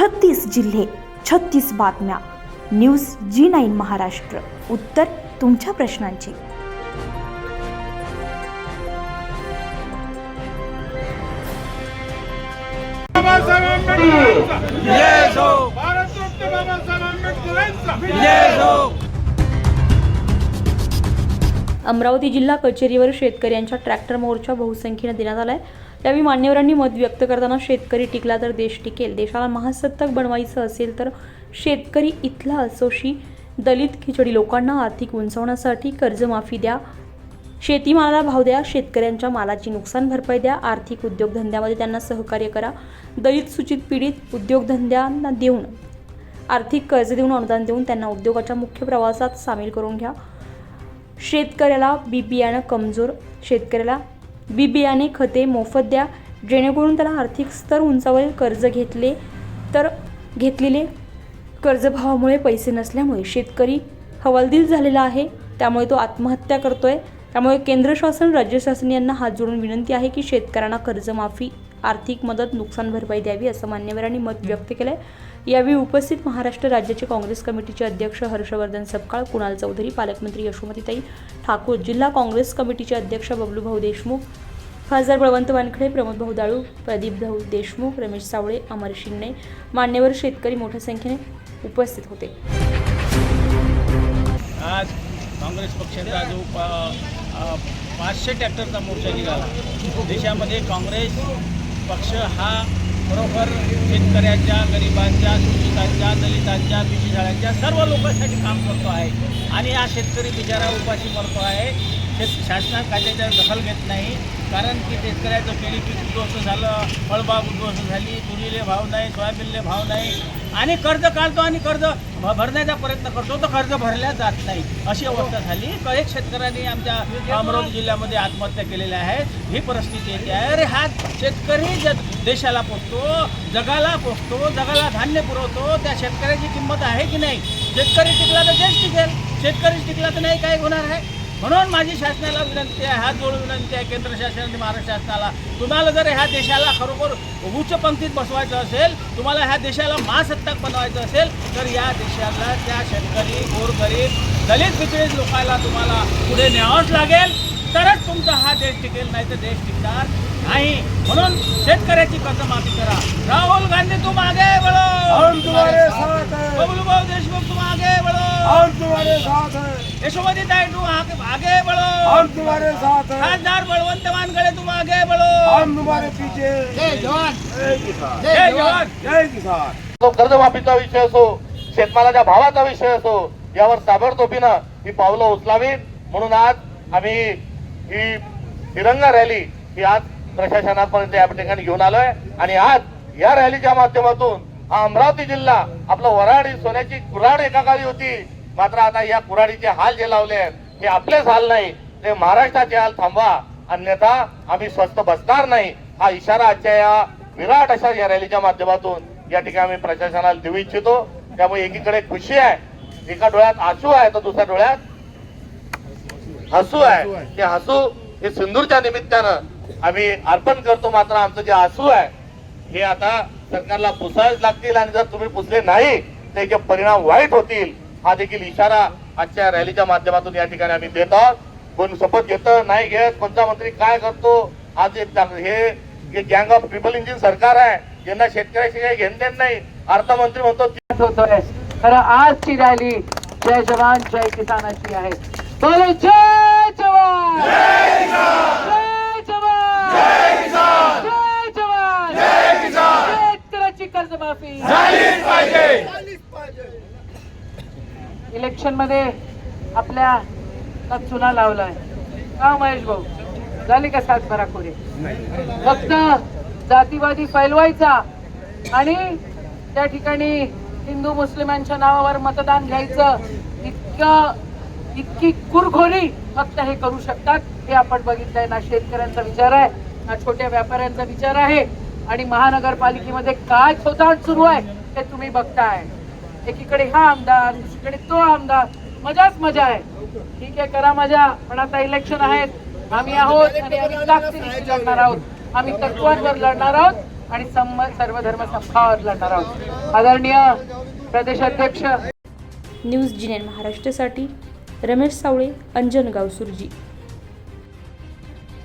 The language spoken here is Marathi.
छत्तीस जिल्हे छत्तीस बातम्या. News G nine Maharashtra. उत्तर तुमच्या प्रश्नांची. अमरावती जिल्हा कचेरीवर शेतकऱ्यांच्या ट्रॅक्टर मोर्चा बहुसंख्येने देण्यात आलाय. त्यावेळी मान्यवरांनी मत व्यक्त करताना शेतकरी टिकला तर देश टिकेल. देशाला महासत्ताक बनवायचं असेल तर शेतकरी इथला असोशी दलित खिचडी. लोकांना आर्थिक उंचवण्यासाठी कर्जमाफी द्या. शेतीमालाला भाव द्या. शेतकऱ्यांच्या मालाची नुकसान भरपाई द्या. आर्थिक उद्योगधंद्यामध्ये त्यांना सहकार्य करा. दलित सूचित पीडित उद्योगधंद्यांना देऊन आर्थिक कर्ज देऊन अनुदान देऊन त्यांना उद्योगाच्या मुख्य प्रवासात सामील करून घ्या. शेतकऱ्याला बी बियाणं कमजोर. शेतकऱ्याला बी बियाणे खते मोफत द्या. जेणेकरून त्याला आर्थिक स्तर उंचावरील कर्ज घेतले तर घेतलेले कर्जभावामुळे पैसे नसल्यामुळे शेतकरी हवालदिल झालेला आहे. त्यामुळे तो आत्महत्या करतो आहे त्यामुळे केंद्र शासन राज्य शासन यांना हात जोडून विनंती आहे की शेतकऱ्यांना कर्जमाफी आर्थिक मदत नुकसान भरपाई द्यावी असं मान्यवरांनी मत व्यक्त केलं आहे यावेळी उपस्थित महाराष्ट्र राज्याचे काँग्रेस कमिटीचे अध्यक्ष हर्षवर्धन सपकाळ कुणाल चौधरी पालकमंत्री यशोमतीताई ठाकूर जिल्हा काँग्रेस कमिटीचे अध्यक्ष बबलूभाऊ देशमुख खासदार बळवंत वानखडे प्रमोद भाऊ दाळू प्रदीप भाऊ देशमुख रमेश सावळे अमर शिंगणे मान्यवर शेतकरी मोठ्या संख्येने उपस्थित होते. आज काँग्रेस पक्षाचा जो पाचशे ट्रॅक्टरचा मोर्चा निघाला. देशामध्ये काँग्रेस पक्ष हा खरोखर शेतकऱ्यांच्या गरिबांच्या शोषितांच्या दलितांच्या बिशीशाळ्यांच्या सर्व लोकांसाठी काम करतो आहे. आणि हा शेतकरी बिचारा उपाशी मरतो आहे. शेत शासना कायद्याच्या दखल घेत नाही. कारण की शेतकऱ्याचं केळी पीक उद्ध्वस्त झालं फळबाग उद्ध्वस्त झाली तुरीले भाव नाही सोयाबीनले भाव नाही. आणि कर्ज काढतो आणि कर्ज भरण्याचा प्रयत्न करतो तर कर्ज भरल्या जात नाही. अशी अवस्था झाली. अनेक शेतकऱ्यांनी आमच्या अमरावती जिल्ह्यामध्ये आत्महत्या केलेल्या आहेत. ही परिस्थिती येते. आहे अरे हा शेतकरी ज देशाला पोचतो जगाला पोचतो जगाला धान्य पुरवतो त्या शेतकऱ्याची किंमत आहे की नाही? शेतकरी टिकला तर देश टिकेल. शेतकरी टिकला तर नाही काय होणार आहे? म्हणून माझी शासनाला विनंती आहे हात जोडून विनंती आहे केंद्र शासन महाराष्ट्र शासनाला. तुम्हाला जर ह्या देशाला खरोखर उच्च पंक्तीत बसवायचं असेल तुम्हाला ह्या देशाला महासत्ताक बनवायचं असेल तर या देशाला त्या शेतकरी गोरगरीब दलित पिछडीत लोकांना तुम्हाला पुढे न्यावंच लागेल. तरच तुमचा हा देश टिकेल नाही तर देश टिकणार नाही. म्हणून शेतकऱ्याची कर्जमाफी करा. राहुल गांधी तू मागे बढ़ो हम तुम्हारे साथ हैं बबलूभाऊ देशमुख तुम आगे बढ़ो। हम तुम्हारे साथ हैं। यशोमती ताई तुम आगे आगे बढ़ो। हम तुम्हारे साथ हैं। खासदार बळवंत वानकडे तुम आगे बढ़ो। हम तुम्हारे पीछे जय जवान। जय किसान। जय जवान। जय किसान। तो कर्जमाफीचा विषय असो शेतमालाच्या भावाचा विषय असो यावर ताबडतोबीनं ही पावलं उचलावीत. म्हणून आज आम्ही ही तिरंगा रॅली ही आज प्रशासनापर्यंत या ठिकाणी घेऊन आलोय. आणि आज या रॅलीच्या माध्यमातून हा अमरावती जिल्हा आपलं वराड सोन्याची कुऱ्हाड एका काळी होती. मात्र आता या कुऱ्हाडीचे हाल जे लावले आहेत हे आपलेच हाल नाही. ते महाराष्ट्राचे हाल थांबवा. अन्यथा आम्ही स्वस्त बसणार नाही. हा इशारा आजच्या या विराट अशा या रॅलीच्या माध्यमातून या ठिकाणी आम्ही प्रशासनाला देऊ इच्छितो. त्यामुळे एकीकडे खुशी आहे एका डोळ्यात आसू आहे तर दुसऱ्या डोळ्यात हसू आहे. ते हसू हे सिंदूरच्या निमित्तानं आम्ही अर्पण करतो. मात्र आमचं जे आसू आहे हे आता सरकारला पुसावेच लागतील आणि जर तुम्ही पुसले नाही तर याचे परिणाम वाईट होतील. हा देखील इशारा आजच्या रॅलीच्या माध्यमातून या ठिकाणी आम्ही देत आहोत. कोण शपथ घेतं नाही घेत कोणता मंत्री काय करतो आज एक हे गँग ऑफ ट्रिपल इंजिन सरकार आहे. ज्यांना शेतकऱ्याशी काही घेण देण नाही. अर्थमंत्री म्हणतो होतोय खरं आजची रॅली जय जवान जय किसानाची आहे. बोलो जय जवान! जय जवान! कर्जमाफी इलेक्शनमध्ये आपल्या चुना लावलाय. का महेश भाऊ? झाली का सातबारा खोरे फक्त जातीवादी फैलवायचा आणि त्या ठिकाणी हिंदू मुस्लिमांच्या नावावर मतदान घ्यायचं इतकं इतकी कुरघोरी फक्त हे करू शकतात. हे आपण बघितलंय ना शेतकऱ्यांचा विचार आहे ना छोट्या व्यापाऱ्यांचा विचार आहे. आणि महानगरपालिकेमध्ये काय खोताड सुरू आहे ते तुम्ही बघताय. एकीकडे हा आमदार दुसरीकडे तो आमदार. मजाच मजा आहे. ठीक आहे करा मजा. पण आता इलेक्शन आहेत. आम्ही आहोत आणि आम्ही ताकदीनिशी लढणार आहोत. आम्ही तत्वांवर लढणार आहोत आणि सर्वधर्म संभावर लढणार आहोत. आदरणीय प्रदेशाध्यक्ष. न्यूज जिनेन महाराष्ट्रासाठी रमेश सावळे अंजन गावसुरजी.